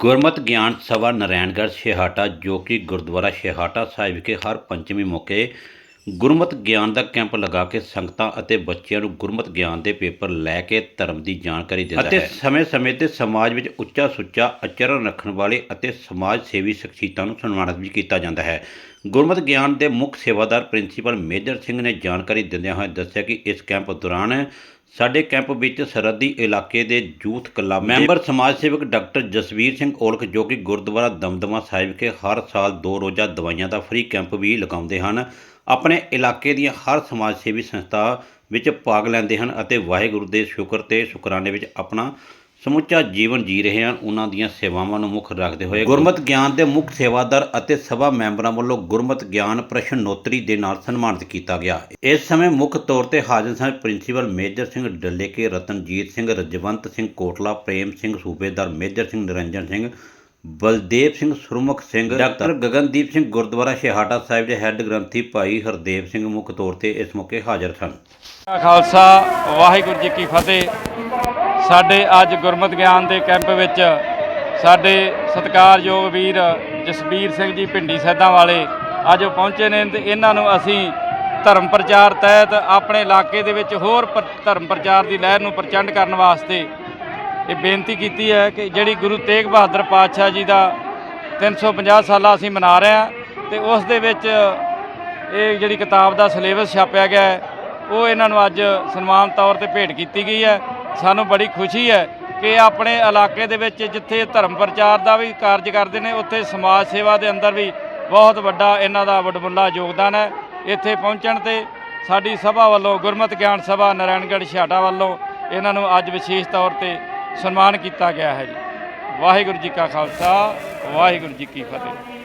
ਗੁਰਮਤਿ ਗਿਆਨ ਸਭਾ ਨਾਰਾਇਣਗੜ੍ਹ ਛੇਹਰਟਾ ਜੋ ਕਿ ਗੁਰਦੁਆਰਾ ਛੇਹਰਟਾ ਸਾਹਿਬ ਵਿਖੇ ਹਰ ਪੰਚਮੀ ਮੌਕੇ ਗੁਰਮਤਿ ਗਿਆਨ ਦਾ ਕੈਂਪ ਲਗਾ ਕੇ ਸੰਗਤਾਂ ਅਤੇ ਬੱਚਿਆਂ ਨੂੰ ਗੁਰਮਤਿ ਗਿਆਨ ਦੇ ਪੇਪਰ ਲੈ ਕੇ ਧਰਮ ਦੀ ਜਾਣਕਾਰੀ ਦਿੰਦਾ ਹੈ। ਅਤੇ ਸਮੇਂ-ਸਮੇਂ ਤੇ ਸਮਾਜ ਵਿੱਚ ਉੱਚਾ ਸੁੱਚਾ ਆਚਰਣ ਰੱਖਣ ਵਾਲੇ ਅਤੇ ਸਮਾਜ ਸੇਵੀ ਸ਼ਖਸੀਅਤਾਂ ਨੂੰ ਸਨਮਾਨਿਤ ਵੀ ਕੀਤਾ ਜਾਂਦਾ ਹੈ। ਗੁਰਮਤਿ ਗਿਆਨ ਦੇ ਮੁੱਖ ਸੇਵਾਦਾਰ ਪ੍ਰਿੰਸੀਪਲ ਮੇਜਰ ਸਿੰਘ ਨੇ ਜਾਣਕਾਰੀ ਦਿੰਦਿਆਂ ਹੋਏ ਦੱਸਿਆ ਕਿ ਇਸ ਕੈਂਪ ਦੌਰਾਨ ਸਾਡੇ ਕੈਂਪ ਵਿੱਚ ਸਰਹੱਦੀ ਇਲਾਕੇ ਦੇ ਯੂਥ ਕਲੱਬ ਮੈਂਬਰ ਸਮਾਜ ਸੇਵਕ ਡਾਕਟਰ ਜਸਵੀਰ ਸਿੰਘ ਔਲਖ ਜੋ ਕਿ ਗੁਰਦੁਆਰਾ ਦਮਦਮਾ ਸਾਹਿਬ ਵਿਖੇ ਹਰ ਸਾਲ ਦੋ ਰੋਜ਼ਾ ਦਵਾਈਆਂ ਦਾ ਫ੍ਰੀ ਕੈਂਪ ਵੀ ਲਗਾਉਂਦੇ ਹਨ ਆਪਣੇ ਇਲਾਕੇ ਦੀਆਂ ਹਰ ਸਮਾਜ ਸੇਵੀ ਸੰਸਥਾ ਵਿੱਚ ਭਾਗ ਲੈਂਦੇ ਹਨ ਅਤੇ ਵਾਹਿਗੁਰੂ ਦੇ ਸ਼ੁਕਰ ਤੇ ਸ਼ੁਕਰਾਨੇ ਵਿੱਚ ਆਪਣਾ ਸਮੁੱਚਾ ਜੀਵਨ ਜੀ ਰਹੇ ਹਨ। ਉਹਨਾਂ ਦੀਆਂ ਸੇਵਾਵਾਂ ਨੂੰ ਮੁੱਖ ਰੱਖਦੇ ਹੋਏ ਗੁਰਮਤਿ ਗਿਆਨ ਦੇ ਮੁੱਖ ਸੇਵਾਦਾਰ ਅਤੇ ਸਭਾ ਮੈਂਬਰਾਂ ਵੱਲੋਂ ਗੁਰਮਤਿ ਗਿਆਨ ਪ੍ਰਸ਼ਨੋਤਰੀ ਦੇ ਨਾਲ ਸਨਮਾਨਿਤ ਕੀਤਾ ਗਿਆ। ਇਸ ਸਮੇਂ ਮੁੱਖ ਤੌਰ ਤੇ ਹਾਜ਼ਰ ਸਨ ਪ੍ਰਿੰਸੀਪਲ ਮੇਜਰ ਸਿੰਘ ਡੱਲੇਕੇ, ਰਤਨਜੀਤ ਸਿੰਘ, ਰਜਵੰਤ ਸਿੰਘ ਕੋਟਲਾ, ਪ੍ਰੇਮ ਸਿੰਘ ਸੂਬੇਦਾਰ ਮੇਜਰ ਸਿੰਘ ਨਿਰੰਜਨ ਸਿੰਘ ਬਲਦੇਵ ਸਿੰਘ ਸੁਰਮੁਖ ਸਿੰਘ ਡਾਕਟਰ ਗਗਨਦੀਪ ਸਿੰਘ ਗੁਰਦੁਆਰਾ ਸ਼ਹਾਟਾ ਸਾਹਿਬ ਦੇ ਹੈੱਡ ਗ੍ਰੰਥੀ ਭਾਈ ਹਰਦੇਵ ਸਿੰਘ ਮੁੱਖ ਤੌਰ ਤੇ ਇਸ ਮੌਕੇ ਹਾਜ਼ਰ ਸਨ। ਖਾਲਸਾ ਵਾਹਿਗੁਰੂ ਜੀ ਕੀ ਫਤਿਹ। ਸਾਡੇ ਅੱਜ ਗੁਰਮਤਿ ਗਿਆਨ ਦੇ ਕੈਂਪ ਵਿੱਚ ਸਾਡੇ ਸਤਿਕਾਰਯੋਗ ਵੀਰ ਜਸਬੀਰ ਸਿੰਘ ਜੀ ਪਿੰਡੀ ਸੈਦਾਂ ਵਾਲੇ ਅੱਜ ਉਹ ਪਹੁੰਚੇ ਨੇ ਤੇ ਇਹਨਾਂ ਨੂੰ ਅਸੀਂ ਧਰਮ ਪ੍ਰਚਾਰ ਤਹਿਤ ਆਪਣੇ ਇਲਾਕੇ ਦੇ ਵਿੱਚ ਹੋਰ ਧਰਮ ਪ੍ਰਚਾਰ ਦੀ ਲਹਿਰ ਨੂੰ ਪ੍ਰਚੰਡ ਕਰਨ ਵਾਸਤੇ ਇਹ ਬੇਨਤੀ ਕੀਤੀ ਹੈ ਕਿ ਜਿਹੜੀ ਗੁਰੂ ਤੇਗ ਬਹਾਦਰ ਪਾਤਸ਼ਾਹ ਜੀ ਦਾ 350 ਸਾਲਾ ਅਸੀਂ ਮਨਾ ਰਹੇ ਹਾਂ ਤੇ ਉਸ ਦੇ ਵਿੱਚ ਇਹ ਜਿਹੜੀ ਕਿਤਾਬ ਦਾ ਸਿਲੇਬਸ ਛਾਪਿਆ ਗਿਆ ਹੈ, ਉਹ ਇਹਨਾਂ ਨੂੰ ਅੱਜ ਸਨਮਾਨ ਤੌਰ ਤੇ ਭੇਟ ਕੀਤੀ ਗਈ ਹੈ। ਸਾਨੂੰ ਬੜੀ ਖੁਸ਼ੀ ਹੈ ਕਿ ਆਪਣੇ ਇਲਾਕੇ ਦੇ ਵਿੱਚ ਜਿੱਥੇ ਧਰਮ ਪ੍ਰਚਾਰ ਦਾ ਵੀ ਕਾਰਜ ਕਰਦੇ ਨੇ, ਉੱਥੇ ਸਮਾਜ ਸੇਵਾ ਦੇ ਅੰਦਰ ਵੀ ਬਹੁਤ ਵੱਡਾ ਇਹਨਾਂ ਦਾ ਵਡਮੁੱਲਾ ਯੋਗਦਾਨ ਹੈ। ਇੱਥੇ ਪਹੁੰਚਣ ਤੇ ਸਾਡੀ ਸਭਾ ਵੱਲੋਂ ਗੁਰਮਤਿ ਗਿਆਨ ਸਭਾ, ਨਾਰਾਇਣਗੜ੍ਹ ਛਾਟਾ ਵੱਲੋਂ ਇਹਨਾਂ ਨੂੰ ਅੱਜ ਵਿਸ਼ੇਸ਼ ਤੌਰ ਤੇ ਸਨਮਾਨ ਕੀਤਾ ਗਿਆ ਹੈ ਜੀ। ਵਾਹਿਗੁਰੂ ਜੀ ਕਾ ਖਾਲਸਾ ਵਾਹਿਗੁਰੂ ਜੀ ਕੀ ਫਤਿਹ।